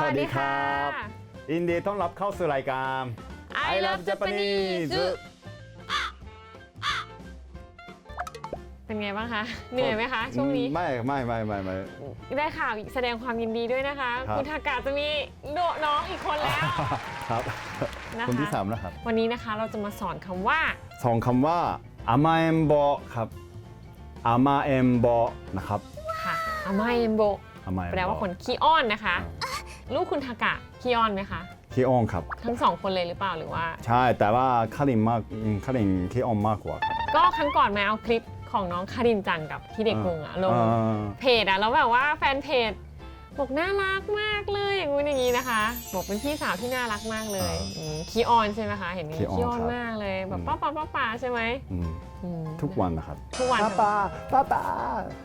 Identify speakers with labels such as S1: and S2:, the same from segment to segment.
S1: สวัสดีค่ะ
S2: ยินดีต้อนรับเข้าสู่รายการ
S1: I love Japanese เป็นไงบ้างคะ เหนื่อยไหมคะ ช่วงนี้
S2: ไม่ไม่ไม่ไม่ไม่
S1: ได้ข่าวแสดงความยินดีด้วยนะคะ
S2: ครับ
S1: คุณทากาจะมีโดน้องอีกคนแล้ว
S2: ครับ
S1: นะคะ
S2: คนที่สามนะครับ
S1: วันนี้นะคะเราจะมาสอนคำว่า
S2: สองคำว่าอามาเอมโบครับอามาเอมโบนะครับ
S1: ค่ะอามาเอมโบ
S2: อามาเอมโบ
S1: แปลว่าคนขี้อ้อนนะคะ ลูกคุณทากะขี้อ้อนไหมคะ
S2: ขี้อ้อนครับ
S1: ทั้งสองคนเลยหรือเปล่าหรือว่า
S2: ใช่ แต่ว่าคารินมากอืมคารินขี้อ้อนมากกว่าครับ
S1: ก็ครั้งก่อนมาเอาคลิปของน้องคารินจังกับที่เด็กกรุงอะลง
S2: อ่า
S1: เพจอะแล้วแบบว่าแฟนเพจบอกน่ารักมากเลยอย่างงู้นอย่างนี้นะคะ บอกเป็นพี่สาวที่น่ารักมากเลยอืมขี้ออนใช่ไหมคะ เห็นมี
S2: ขี้อ้อน
S1: ขี้ออน
S2: ครับ
S1: มากเลยแบบ
S2: อืม
S1: ป้าป้าป้าป้าใช่ไหม
S2: อืม
S1: อืม
S2: ทุกวันนะครับ
S1: ทุกวัน
S2: ป้าป้าป้าป้า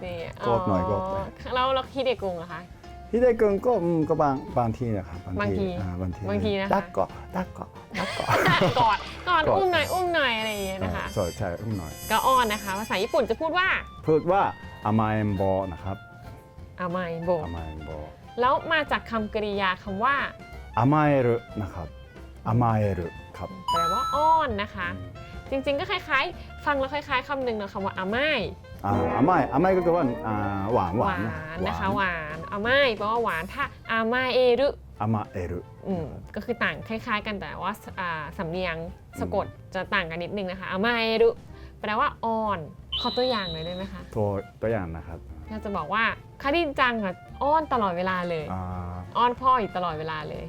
S1: นี่
S2: กดหน่อยกดหน่อย
S1: แล้วแล้วที่เด็กกรุงอะคะ
S2: พี่ได้เกินก็อืมก็บางบางทีนะครับ
S1: บางที
S2: อ่บางที
S1: บางทีนะคะ
S2: ดักก็ดักก็ดักก็
S1: กอดกอด
S2: กอด
S1: อุ้มหน่อยอุ้มหน่อยอะไรอย่างเงี้ยนะคะ
S2: เออใช่ใช่อุ้มหน่อย
S1: ก็อ้อนนะคะ ภาษาญี่ปุ่นจะพูดว่า
S2: พูดว่าอามาเอมโบนะครับ
S1: อามาโบ
S2: อามาเอมโบ
S1: แล้วมาจากคำกริยาคำว่า
S2: อามาเอรุนะครับอามาเอรุครับ
S1: แปลว่าอ้อนนะคะ จริงๆก็คล้ายๆ ฟังแล้วคล้ายๆคำหนึ่งเนอะคำว่าอาไม
S2: อ่าอามาอามาก็คือว่าอ่าหวานห
S1: ห
S2: วาว า
S1: น นนะคะหวานอาไมแปลว่าหวานถ้าอาไมเอรุ
S2: อามาเอรุ
S1: อืมก็คือต่างคล้าย ๆ กันแต่ว่าอ่าสำเนียงสะกดจะต่างกันนิดนึงนะคะอาไมเอรุแปลว่าอ่อนขอตัวอย่างหน่อยได้ไหมคะ
S2: ตัวตัวอย่างนะครับ
S1: เราจะบอกว่าคารินจังอ่ะอ้อนตลอดเวลาเลย
S2: อ่า
S1: อ้อนพ่ออยู่ตลอดเวลาเลย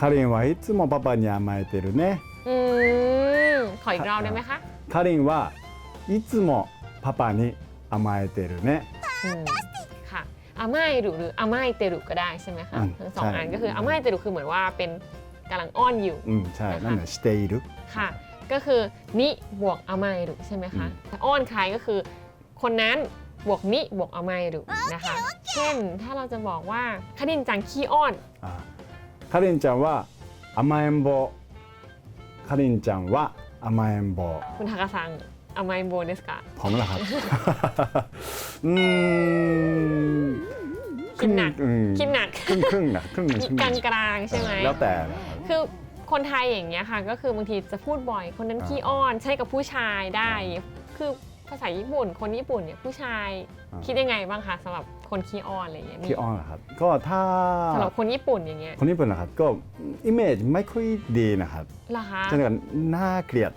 S2: カリンはいつもパパに甘えてるね
S1: อืมขออีกรอบได้ไหมคะ
S2: カリンはいつもパパに 甘えてるね
S1: อืมค่ะอาไมเอรุหรืออาไมเตรุก็ได้ใช่ไหมคะ
S2: อืม
S1: ทั้งสอง
S2: ใช่
S1: อันก็คืออาไมเตรุคือเหมือนว่าเป็นกำลังอ้อนอยู่
S2: うんใช่นั่นแหละしている
S1: ค่ะ ก็คือนิบวกอาไมรุใช่ไหมคะอ้อนใครก็คือ คนนั้นบวกนิบวกอาไมรุนะคะ เช่นถ้าเราจะบอกว่าคดินจังขี้อ้อน
S2: あカリンちゃんは甘えん坊カリンちゃんは甘えん坊
S1: คุณทากาซัง อาไมโบเดสกะ
S2: ผมเหรอครับ อืม
S1: คิดหนัก
S2: อืม
S1: คิดหนัก
S2: ครึ่งครึ่งๆนะครึ่งหนึ่งครึ่งห
S1: กลา
S2: นึ่
S1: ง
S2: ง
S1: กลางๆใช่ไหม
S2: แล้วแต่นะครับ
S1: คือคนไทยอย่างเงี้ยค่ะ ก็คือบางทีจะพูดบ่อย คนนั้น
S2: อ่า
S1: ขี้อ้อนใช่กับผู้ชายได้
S2: อ่า
S1: คือภาษาญี่ปุ่น คนญี่ปุ่นเนี่ยผู้ชาย
S2: อ่า
S1: คิดยังไงบ้างคะสำหรับคนขี้อ้อนอะไรอย่างเงี้ยมี
S2: ที่อ้อนนะครับ ก็ถ้า
S1: สำหรับคนญี่ปุ่นอย่างเงี้ย
S2: คนญี่ปุ่นนะครับ ก็อิมเมจไม่ค่อยดีนะครับ
S1: เหรอคะ
S2: เช่นกันน่าเกลียด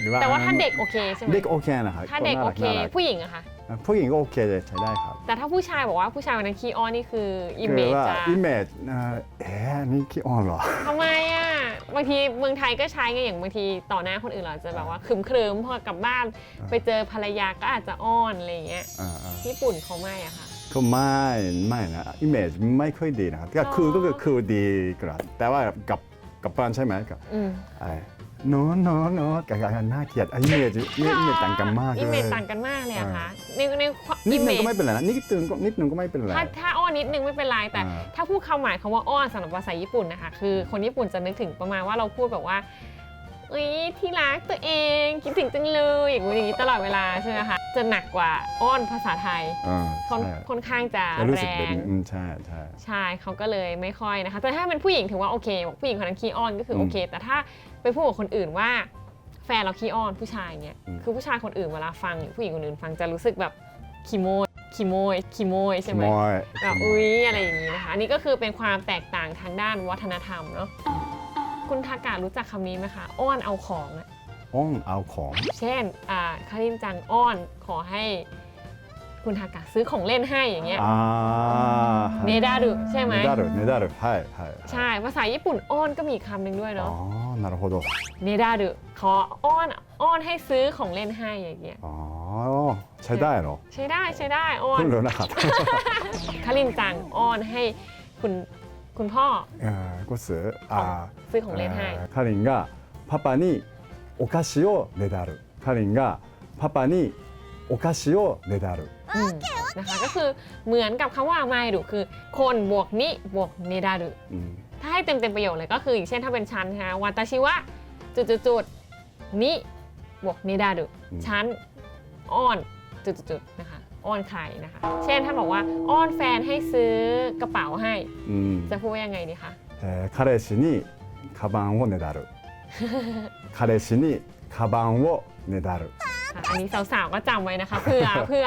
S2: หรือว่า
S1: แต่ว่าถ้าเด็กโอเคใช่ไหม
S2: เด็กโอเคนะครับ
S1: ถ้าเด็ก
S2: น่
S1: โอ
S2: รั
S1: เค
S2: น่ารัก
S1: ผู้หญิงอะคะ
S2: ผู้หญิงก็โอเคเลยใช้ได้ครับ
S1: แต่ถ้าผู้ชายบอกว่าผู้ชายวันนั้นขี้อ้อนนี่คืออิม
S2: คื
S1: เมจ
S2: ว่า
S1: จะ
S2: อิมเมจเอ่อเอ๊ะนี่ขี้อ้อนเหรอ
S1: ทำไมอะบางทีเมืองไทยก็ใช้ไงอย่างบางทีต่อหน้าคนอื่นเราจะแบบว่าครึมครึมๆพอกลับบ้าน
S2: อ่า
S1: ไปเจอภรรยาก็อาจจะอ้อนอะไรอย่างเงี้ย
S2: อ่าๆ
S1: ญี่ปุ่นเขาไม่อะค่ะ
S2: ก็ไม่ไม่นะอิมเมจไม่ค่อยดีนะครับก็คือ
S1: อ๋อ
S2: ก็คือคือดีกว่าแต่ว่ากับกับบ้านใช่ไหมกับ
S1: อืม
S2: ไอ้ โน้โน้โน้กับการน่าเกลียดอิมเมจอิมเมจต่างกันมากเลย
S1: อิมเมจต่างกันมากเลยอะคะในในความ
S2: นิดนึง
S1: image
S2: ก็ไม่เป็นไรนะนิดนึงก็นิดนึงก็ไม่เป็นไร
S1: ถ้าถ้าอ้อนนิดนึงไม่เป็นไรแต่
S2: อ่า
S1: ถ้าพูดคำหมายคำว่าอ้อนสำหรับภาษาญี่ปุ่นนะคะคือคนญี่ปุ่นจะนึกถึงประมาณว่าเราพูดแบบว่าเอ้ยที่รักตัวเองคิดถึงจังเลยอย่างงู้นอย่างนี้ตลอดเวลาใช่ไหมคะจะหนักกว่าอ้อนภาษาไทย
S2: อ่า
S1: ค่อน
S2: ใช่
S1: ค่อนข้างจะ
S2: แล้วรู้
S1: แร
S2: สึกแบบ
S1: ง
S2: นี้อืมใช่ใช่
S1: ใช่เขาก็เลยไม่ค่อยนะคะแต่ถ้าเป็นผู้หญิงถือว่าโอเคบอกผู้หญิงคนนั้นขี้อ้อนก็คือ
S2: ม
S1: โอเค แต่ถ้าไปพูดกับคนอื่นว่า แฟนเราขี้อ้อนผู้ชายเนี่ย
S2: อืม
S1: คือผู้ชายคนอื่นเวลาฟังหรือผู้หญิงคนอื่นฟังจะรู้สึกแบบขี้โมยขี้โมยขี้โมยใช่ไหม
S2: ขโมย
S1: แบบอุ๊ยอะไรอย่างนี้นะคะอันนี้ก็คือเป็นความแตกต่างทางด้านวัฒนธรรมเนาะ คุณทาการู้จักคำนี้ไหมคะ อ้อนเอาของอะ
S2: อ้องเอาของ
S1: เช่นอ่าคารินจังอ้อนขอให้ คุณทากาซื้อของเล่นให้อย่างเงี้ย
S2: อ่า
S1: เนดารุใช่ไหม
S2: เนดารุเนดารุใช่ใช่
S1: ใช่ ภาษาญี่ปุ่นอ้อนก็มีอีกคำหนึ่งด้วย
S2: อ๋
S1: เนาะ
S2: อなるほど
S1: เนดารุขออ้อนอ้อนให้ซื้อของเล่นให้อย่างเงี้ย
S2: อ๋อใช้ได้เหรอ
S1: ใช้ได้ใช้ได้อ้อน
S2: เพิ่งรู้นะครับ
S1: คารินจังอ้อนให้คุณ คุณพ่อ
S2: 아 곳을 아 ซื้อ
S1: ของเล่นให้
S2: คาริน 아, 카린가 파파니 오카시오 네다루 카린가 파파니 오카시오 네다루
S1: อืมนะคะก็คือเหมือนกับคำว่ามาดูคือ คนบวกนิบวกเนดารุ,ถ้าให้เต็มเต็มๆประโยคเลยก็คืออย่างเช่นถ้าเป็นชั้นนะควาตาชิวะจุดจุดจุดนิบวกเนดารุชั้นอ่อนจุดจุดจุดนะคะ อ้อนใครนะคะ เช่นถ้าบอกว่าอ้อนแฟนให้ซื้อกระเป๋าให้
S2: うん
S1: จะพูดว่ายังไงดีคะ
S2: えー彼氏にカバンをねだる彼氏にカバンをねだる
S1: ค่ะอันนี้สาวๆก็จำไว้นะคะ เพื่อ เพื่อ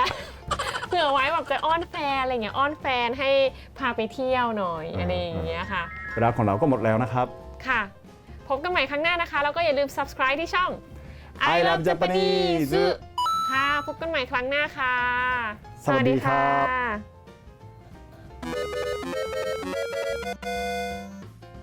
S1: เพื่อไว้แบบจะอ้อนแฟนอะไรเงี้ยอ้อนแฟนให้พาไปเที่ยวหน่อยอะไรอย่างเงี้ยค่ะ
S2: เวลาของเราก็หมดแล้วนะครับ
S1: ค่ะ พบกันใหม่ครั้งหน้านะคะ แล้วก็อย่าลืม subscribe ที่ช่อง
S2: I Love Japanese
S1: ค่ะ พบกันใหม่ครั้งหน้าค่ะ
S2: สวัสดีครับ
S1: สวัสดีค่ะ